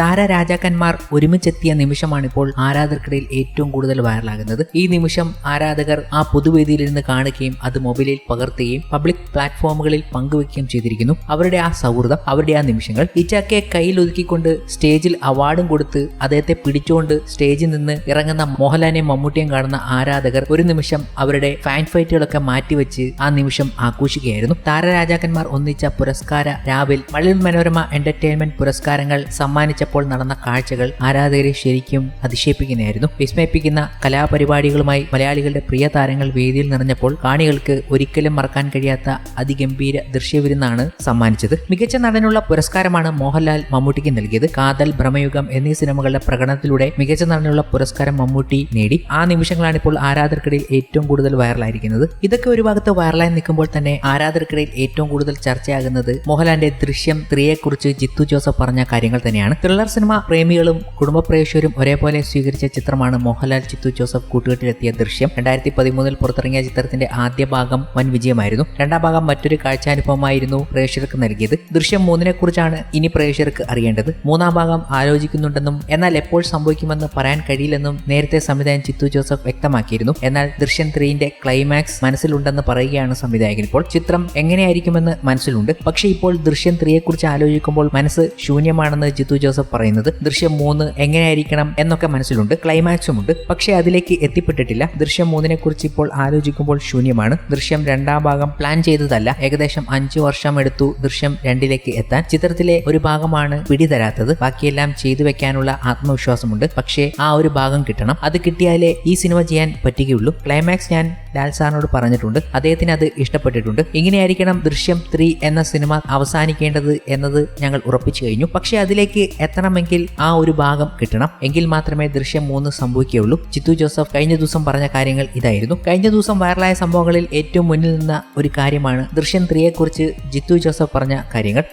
താരരാജാക്കന്മാർ ഒരുമിച്ചെത്തിയ നിമിഷമാണിപ്പോൾ ആരാധകർക്കിടയിൽ ഏറ്റവും കൂടുതൽ വൈറലാകുന്നത്. ഈ നിമിഷം ആരാധകർ ആ പൊതുവേദിയിൽ പൊതുവേദിയിലിരുന്ന് കാണുകയും അത് മൊബൈലിൽ പകർത്തുകയും പബ്ലിക് പ്ലാറ്റ്ഫോമുകളിൽ പങ്കുവെക്കുകയും ചെയ്തിരിക്കുന്നു. അവരുടെ ആ സൗഹൃദം അവരുടെ ആ നിമിഷങ്ങൾ ഇച്ചാക്കയെ കയ്യിൽ ഒതുക്കിക്കൊണ്ട് സ്റ്റേജിൽ അവാർഡും കൊടുത്ത് അദ്ദേഹത്തെ പിടിച്ചുകൊണ്ട് സ്റ്റേജിൽ നിന്ന് ഇറങ്ങുന്ന മോഹൻലാലിനെയും മമ്മൂട്ടിയും കാണുന്ന ആരാധകർ ഒരു നിമിഷം അവരുടെ ഫാൻ ഫൈറ്റുകളൊക്കെ മാറ്റിവെച്ച് ആ നിമിഷം ആഘോഷിക്കുകയായിരുന്നു. താരരാജാക്കന്മാർ ഒന്നിച്ച പുരസ്കാര രാവിൽ മലയാള മനോരമ എന്റർടൈൻമെന്റ് പുരസ്കാരങ്ങൾ സമ്മാനിച്ചപ്പോൾ നടന്ന കാഴ്ചകൾ ആരാധകരെ ശരിക്കും അതിശയിപ്പിക്കുന്നതായിരുന്നു. വിസ്മയിപ്പിക്കുന്ന കലാപരിപാടികളുമായി മലയാളികളുടെ പ്രിയ താരങ്ങൾ വേദിയിൽ നിറഞ്ഞപ്പോൾ കാണികൾക്ക് ഒരിക്കലും മറക്കാൻ കഴിയാത്ത അതിഗംഭീര ദൃശ്യവിരുന്നാണ് സമ്മാനിച്ചത്. മികച്ച നടനുള്ള പുരസ്കാരമാണ് മോഹൻലാൽ മമ്മൂട്ടിക്ക് നൽകിയത്. കാതൽ ഭ്രമയുഗം എന്നീ സിനിമകളുടെ പ്രകടനത്തിലൂടെ മികച്ച നടനുള്ള പുരസ്കാരം മമ്മൂട്ടി നേടി. ആ നിമിഷങ്ങളാണ് ഇപ്പോൾ ആരാധകർക്കിടയിൽ ഏറ്റവും കൂടുതൽ വൈറലായിരിക്കുന്നത്. ഇതൊക്കെ ഒരു ഭാഗത്ത് വൈറലായി നിൽക്കുമ്പോൾ തന്നെ ആരാധകർക്കിടയിൽ ഏറ്റവും കൂടുതൽ ചർച്ചയാകുന്നത് മോഹൻലാലിന്റെ ദൃശ്യം ത്രീയെക്കുറിച്ച് ജിത്തു ജോസഫ് പറഞ്ഞ കാര്യങ്ങൾ തന്നെയാണ്. ത്രില്ലർ സിനിമ പ്രേമികളും കുടുംബ പ്രേക്ഷകരും ഒരേപോലെ സ്വീകരിച്ച ചിത്രമാണ് മോഹൻലാൽ ചിത്തു ജോസഫ് കൂട്ടുകെട്ടിലെത്തിയ ദൃശ്യം. രണ്ടായിരത്തി പതിമൂന്നിൽ പുറത്തിറങ്ങിയ ചിത്രത്തിന്റെ ആദ്യ ഭാഗം വൻ വിജയമായിരുന്നു. രണ്ടാം ഭാഗം മറ്റൊരു കാഴ്ചാനുഭവമായിരുന്നു പ്രേക്ഷകർക്ക് നൽകിയത്. ദൃശ്യം മൂന്നിനെ കുറിച്ചാണ് ഇനി പ്രേക്ഷകർക്ക് അറിയേണ്ടത്. മൂന്നാം ഭാഗം ആലോചിക്കുന്നുണ്ടെന്നും എന്നാൽ എപ്പോൾ സംഭവിക്കുമെന്ന് പറയാൻ കഴിയില്ലെന്നും നേരത്തെ സംവിധായകൻ ചിത്തു ജോസഫ് വ്യക്തമാക്കിയിരുന്നു. എന്നാൽ ദൃശ്യം ത്രീന്റെ ക്ലൈമാക്സ് മനസ്സിലുണ്ടെന്ന് പറയുകയാണ് സംവിധായകൻ ഇപ്പോൾ. ചിത്രം എങ്ങനെയായിരിക്കുമെന്ന് മനസ്സിലുണ്ട്. പക്ഷേ ഇപ്പോൾ ദൃശ്യം ത്രീയെക്കുറിച്ച് ആലോചിക്കുമ്പോൾ മനസ്സ് ശൂന്യമാണെന്ന് ജിത്തു ജോസഫ് പറയുന്നത് ദൃശ്യം മൂന്ന് എങ്ങനെയായിരിക്കണം എന്നൊക്കെ മനസ്സിലുണ്ട്. ക്ലൈമാക്സും ഉണ്ട്. പക്ഷേ അതിലേക്ക് എത്തിപ്പെട്ടിട്ടില്ല. ദൃശ്യം മൂന്നിനെ കുറിച്ച് ഇപ്പോൾ ആലോചിക്കുമ്പോൾ ശൂന്യമാണ്. ദൃശ്യം രണ്ടാം ഭാഗം പ്ലാൻ ചെയ്തതല്ല. ഏകദേശം അഞ്ചു വർഷം എടുത്തു ദൃശ്യം രണ്ടിലേക്ക് എത്താൻ. ചിത്രത്തിലെ ഒരു ഭാഗമാണ് പിടിതരാത്തത്. ബാക്കിയെല്ലാം ചെയ്തു വെക്കാനുള്ള ആത്മവിശ്വാസമുണ്ട്. പക്ഷേ ആ ഒരു ഭാഗം കിട്ടണം. അത് കിട്ടിയാലേ ഈ സിനിമ ചെയ്യാൻ പറ്റുകയുള്ളൂ. ക്ലൈമാക്സ് ഞാൻ ലാൽ സാറിനോട് പറഞ്ഞിട്ടുണ്ട്. അദ്ദേഹത്തിന് അത് ഇഷ്ടപ്പെട്ടിട്ടുണ്ട്. ഇങ്ങനെയായിരിക്കണം ദൃശ്യം ത്രീ എന്ന സിനിമ അവസാനിക്കേണ്ടത് എന്നത് ഞങ്ങൾ ഉറപ്പിച്ചു കഴിഞ്ഞു. പക്ഷേ അതിലേക്ക് എത്തണമെങ്കിൽ ആ ഒരു ഭാഗം കിട്ടണം. എങ്കിൽ മാത്രമേ ദൃശ്യം മൂന്ന് സംഭവിക്കുകയുള്ളൂ. ചിത്തു ജോസഫ് കഴിഞ്ഞ ദിവസം പറഞ്ഞ കാര്യങ്ങൾ ഇതായിരുന്നു. കഴിഞ്ഞ ദിവസം വൈറലായ സംഭവങ്ങളിൽ ഏറ്റവും മുന്നിൽ നിന്ന ഒരു കാര്യമാണ് ദൃശ്യം ത്രീയെക്കുറിച്ച് ജിത്തു ജോസഫ് പറഞ്ഞ കാര്യങ്ങൾ.